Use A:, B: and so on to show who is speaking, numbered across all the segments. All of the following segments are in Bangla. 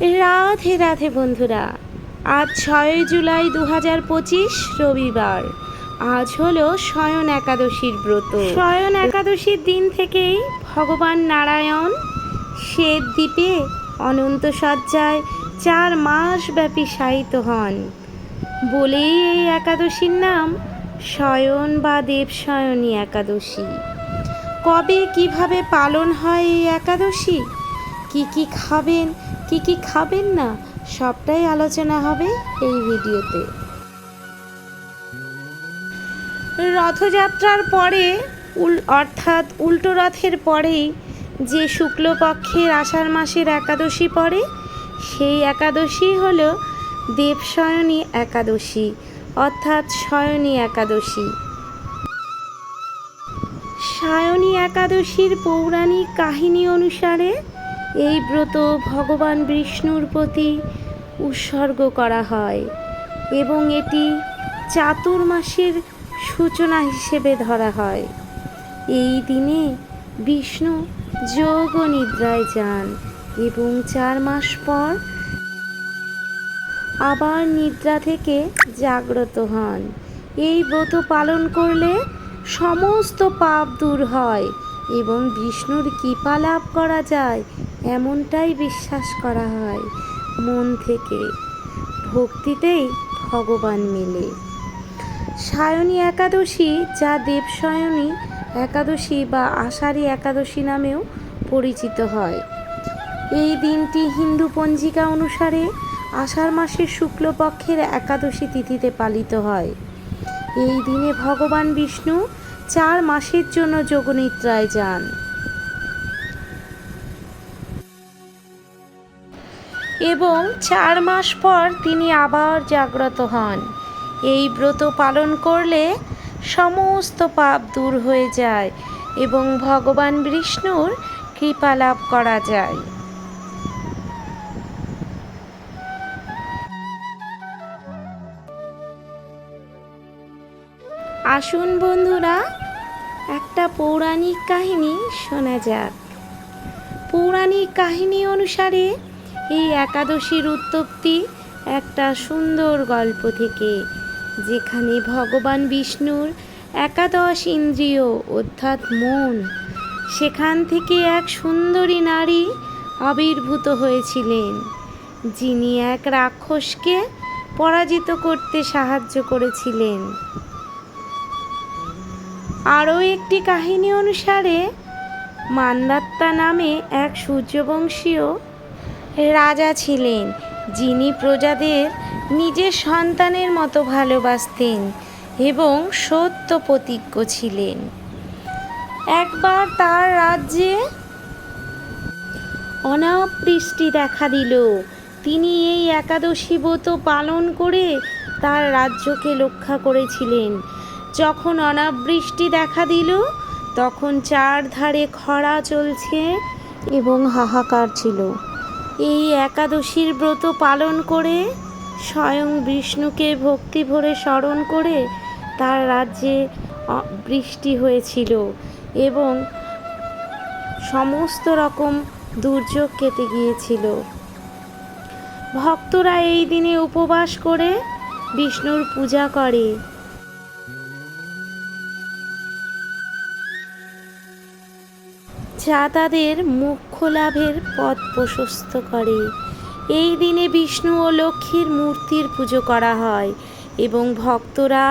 A: রাধে রাধে বন্ধুরা। আজ ছয়ই জুলাই দু হাজার পঁচিশ রবিবার। আজ হলো শয়ন একাদশীর ব্রত। শয়ন একাদশীর দিন থেকেই ভগবান নারায়ণ শ্বেত দ্বীপে অনন্ত সজ্জায় চার মাস ব্যাপী শায়িত হন। বলেই এই একাদশীর নাম শয়ন বা দেবশয়নী একাদশী। কবে কীভাবে পালন হয় এই একাদশী? কি কি খাবেন? কি কি খাবেন না, সবটাই আলোচনা হবে এই ভিডিওতে। রথযাত্রার পরে উল, অর্থাৎ উল্টো রথের পরেই যে শুক্লপক্ষের আষাঢ় মাসের একাদশী পড়ে, সেই একাদশী হল দেবশয়নী একাদশী, অর্থাৎ শয়নী একাদশী। সায়নী একাদশীর পৌরাণিক কাহিনী অনুসারে এই ব্রত ভগবান বিষ্ণুর প্রতি উৎসর্গ করা হয় এবং এটি চাতুর্মাসের সূচনা হিসেবে ধরা হয়। এই দিনে বিষ্ণু যোগ ও নিদ্রায় যান এবং চার মাস পর আবার নিদ্রা থেকে জাগ্রত হন। এই ব্রত পালন করলে সমস্ত পাপ দূর হয় এবং বিষ্ণুর কৃপা লাভ করা যায় এমনটাই বিশ্বাস করা হয় মন থেকে। ভক্তিতেই ভগবান মেলে। সায়নী একাদশী যা দেবশয়নী একাদশী বা আষাঢ়ী একাদশী নামেও পরিচিত হয়। এই দিনটি হিন্দু পঞ্জিকা অনুসারে আষাঢ় মাসের শুক্লপক্ষের একাদশী তিথিতে পালিত হয়। এই দিনে ভগবান বিষ্ণু চার মাসের জন্য যোগনিদ্রায় যান। এবং চার মাস পর তিনি আবার জাগ্রত হন। এই ব্রত পালন করলে সমস্ত পাপ দূর হয়ে যায় এবং ভগবান বিষ্ণুর কৃপা লাভ করা যায়। আসুন বন্ধুরা, একটা পৌরাণিক কাহিনী শোনা যাক। পৌরাণিক কাহিনী অনুসারে এই একাদশীর উত্তপ্তি একটা সুন্দর গল্প থেকে, যেখানে ভগবান বিষ্ণুর একাদশ ইন্দ্রিয় অর্থাৎ মন, সেখান থেকে এক সুন্দরী নারী আবির্ভূত হয়েছিলেন, যিনি এক রাক্ষসকে পরাজিত করতে সাহায্য করেছিলেন। আরও একটি কাহিনী অনুসারে, মান্দাত্তা নামে এক সূর্যবংশীয় রাজা ছিলেন, যিনি প্রজাদের নিজের সন্তানের মতো ভালোবাসতেন এবং সত্য প্রতিজ্ঞ ছিলেন। একবার তার রাজ্যে অনাবৃষ্টি দেখা দিল। তিনি এই একাদশী ব্রত পালন করে তার রাজ্যকে রক্ষা করেছিলেন। যখন অনাবৃষ্টি দেখা দিল, তখন চারধারে খরা চলছে এবং হাহাকার ছিল। এই একাদশীর ব্রত পালন করে স্বয়ং বিষ্ণুকে ভক্তি ভরে স্মরণ করে তার রাজ্যে বৃষ্টি হয়েছিল এবং সমস্ত রকম দুর্যোগ কেটে গিয়েছিল। ভক্তরা এই দিনে উপবাস করে বিষ্ণুর পূজা করে। যা তাদের মোক্ষ লাভের পথ প্রশস্ত করে। এই দিনে বিষ্ণু ও লক্ষ্মীর মূর্তির পুজো করা হয় এবং ভক্তরা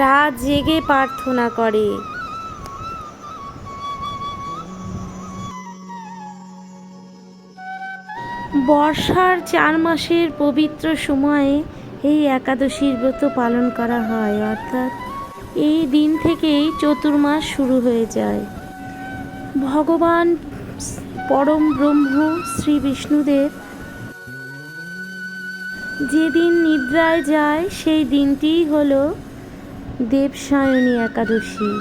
A: রাত জেগে প্রার্থনা করে। বর্ষার চার মাসের পবিত্র সময়ে এই একাদশীর ব্রত পালন করা হয়, অর্থাৎ এই দিন থেকেই চতুর্মাস শুরু হয়ে যায়। ভগবান পরম ব্রহ্ম শ্রী বিষ্ণুদেব। যেদিন নিদ্রায় যায়, সেই দিনটিই হল দেবসায়নী একাদশী।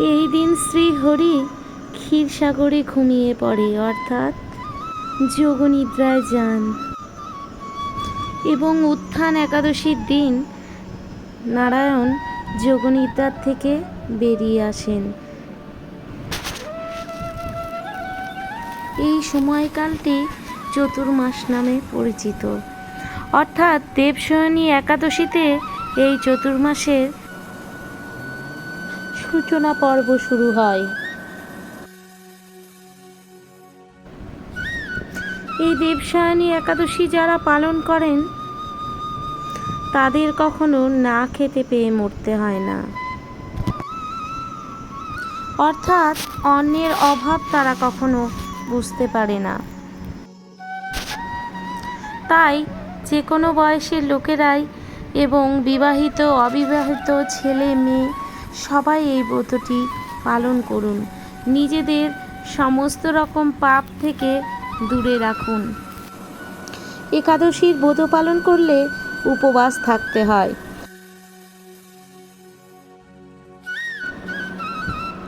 A: এই দিন শ্রী হরি ক্ষীরসাগরে ঘুমিয়ে পড়ে, অর্থাৎ যোগনিদ্রায় যান। এবং উত্থান একাদশীর দিন নারায়ণ যোগনিদ্রার থেকে বেরিয়ে আসেন। এই সময়কালটি চতুর্মাস নামে পরিচিত। অর্থাৎ দেবশয়নী একাদশীতে এই চতুর্মাসের সূচনা পর্ব শুরু হয়। এই দেবসায়নী একাদশী যারা পালন করেন, তাদের কখনো না খেতে পেয়ে মরতে হয় না। অর্থাৎ অন্যের অভাব তারা কখনো বুঝতে পারে না। তাই যে কোনো বয়সের লোকেরাই এবং বিবাহিত, অবিবাহিত ছেলে, মেয়ে, সবাই এই ব্রতটি পালন করুন। নিজেদের সমস্ত রকম পাপ থেকে দূরে রাখুন। একাদশীর ব্রত পালন করলে উপবাস থাকতে হয়।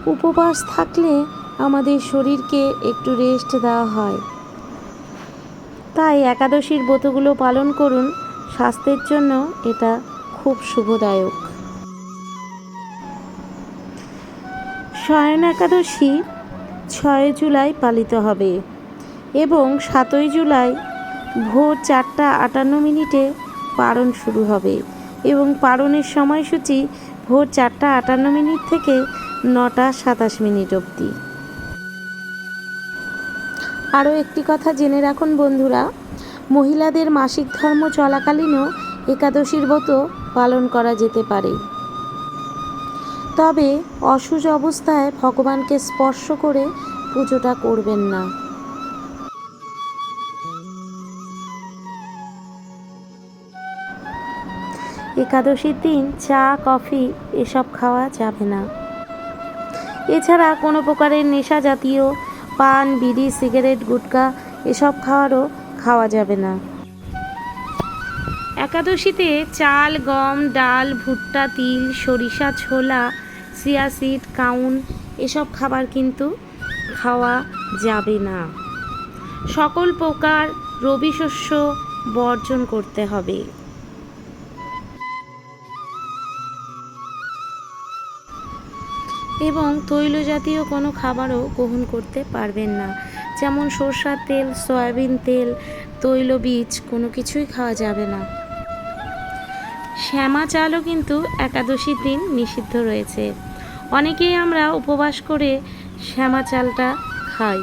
A: উপবাস থাকলে আমাদের শরীরকে একটু রেস্ট দেওয়া হয়। তাই একাদশীর ব্রতগুলো পালন করুন, স্বাস্থ্যের জন্য এটা খুব শুভদায়ক। শয়ন একাদশী ছয় জুলাই পালিত হবে এবং সাতই জুলাই ভোর চারটা আটান্ন মিনিটে পারণ শুরু হবে এবং পারণের সময়সূচি ভোর চারটা আটান্ন মিনিট থেকে নটা সাতাশ মিনিট অবধি। আরও একটি কথা জেনে রাখুন বন্ধুরা, মহিলাদের মাসিক ধর্ম চলাকালীনও একাদশীর ব্রত পালন করা যেতে পারে। তবে অসুজ অবস্থায় ভগবানকে স্পর্শ করে পুজোটা করবেন না। একাদশীর দিন চা, কফি, এসব খাওয়া যাবে না। এছাড়া কোনো প্রকারের নেশা জাতীয়, পান, বিড়ি, সিগারেট, গুটকা এসব খাওয়ারও খাওয়া যাবে না। একাদশীতে চাল, গম, ডাল, ভুট্টা, তিল, সরিষা, ছোলা সিয়াসিড কাউন এসব খাবার কিন্তু খাওয়া যাবে না। সকল প্রকার রবি শস্য বর্জন করতে হবে। এবং তৈল জাতীয় কোনো খাবারও গ্রহণ করতে পারবেন না। যেমন সরষার তেল, সয়াবিন তেল, তৈল বীজ, কোনো কিছুই খাওয়া যাবে না। শ্যামা চালও কিন্তু একাদশীর দিন নিষিদ্ধ রয়েছে। অনেকেই আমরা উপবাস করে শ্যামা চালটা খাই।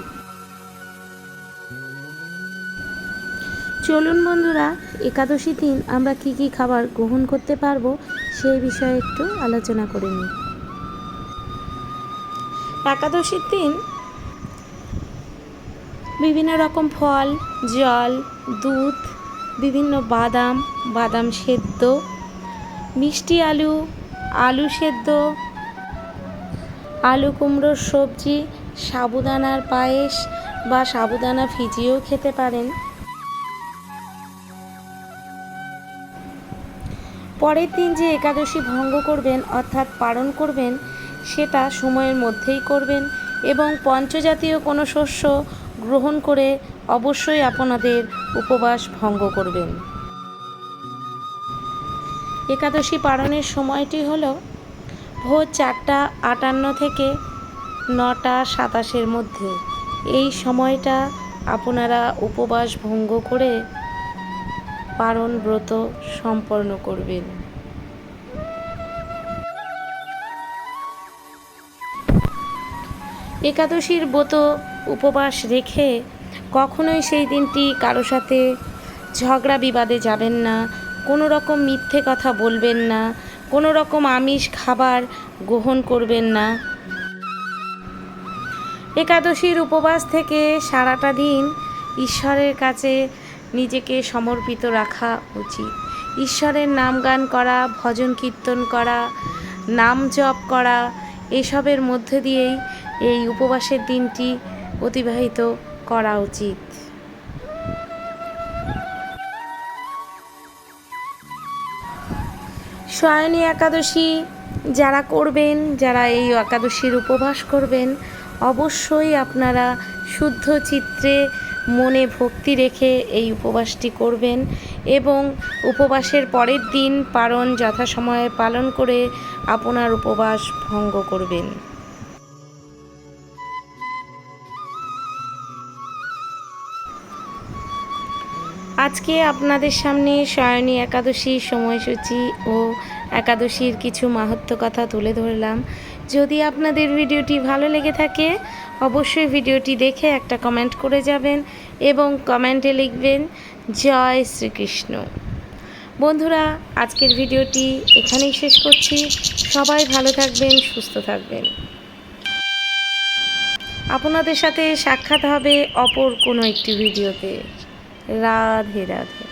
A: চলুন বন্ধুরা, একাদশী দিন আমরা কি কি খাবার গ্রহণ করতে পারব সেই বিষয়ে একটু আলোচনা করে নিই। একাদশীর দিন বিভিন্ন রকম ফল, জল, দুধ, বিভিন্ন বাদাম বাদাম সেদ্ধ, মিষ্টি আলু আলু সেদ্ধ, আলু কুমড়োর সবজি, সাবুদানার পায়েস বা সাবুদানা ভিজিয়েও খেতে পারেন। পরের দিন যে একাদশী ভঙ্গ করবেন অর্থাৎ পালন করবেন সেটা সময়ের মধ্যেই করবেন এবং পঞ্চজাতীয় কোনো শস্য গ্রহণ করে অবশ্যই আপনাদের উপবাস ভঙ্গ করবেন। একাদশী পালনের সময়টি হল ভোর চারটা আটান্ন থেকে নটা সাতাশের মধ্যে। এই সময়টা আপনারা উপবাস ভঙ্গ করে পারণ ব্রত সম্পন্ন করবেন। একাদশীর ব্রত উপবাস রেখে কখনোই সেই দিনটি কারও সাথে ঝগড়া বিবাদে যাবেন না। কোনো রকম মিথ্যে কথা বলবেন না। কোনো রকম আমিষ খাবার গ্রহণ করবেন না। একাদশীর উপবাস থেকে সারাটা দিন ঈশ্বরের কাছে নিজেকে সমর্পিত রাখা উচিত। ঈশ্বরের নাম গান করা, ভজন কীর্তন করা, নাম জপ করা, এসবের মধ্যে দিয়েই এই উপবাসের দিনটি অতিবাহিত করা উচিত। শয়নী একাদশী যারা করবেন, যারা এই একাদশীর উপবাস করবেন, অবশ্যই আপনারা শুদ্ধ চিত্রে মনে ভক্তি রেখে এই উপবাসটি করবেন এবং উপবাসের পরের দিন পালন যথাসময়ে পালন করে আপনার উপবাস ভঙ্গ করবেন। আজকে আপনাদের সামনে সয়নী একাদশীর সময়সূচি ও একাদশীর কিছু মাহাত্ম কথা তুলে ধরলাম। যদি আপনাদের ভিডিওটি ভালো লেগে থাকে, অবশ্যই ভিডিওটি দেখে একটা কমেন্ট করে যাবেন এবং কমেন্টে লিখবেন, জয় শ্রীকৃষ্ণ। বন্ধুরা, আজকের ভিডিওটি এখানেই শেষ করছি। সবাই ভালো থাকবেন, সুস্থ থাকবেন। আপনাদের সাথে সাক্ষাৎ হবে অপর কোনো একটি ভিডিওতে। রাধে রাধে।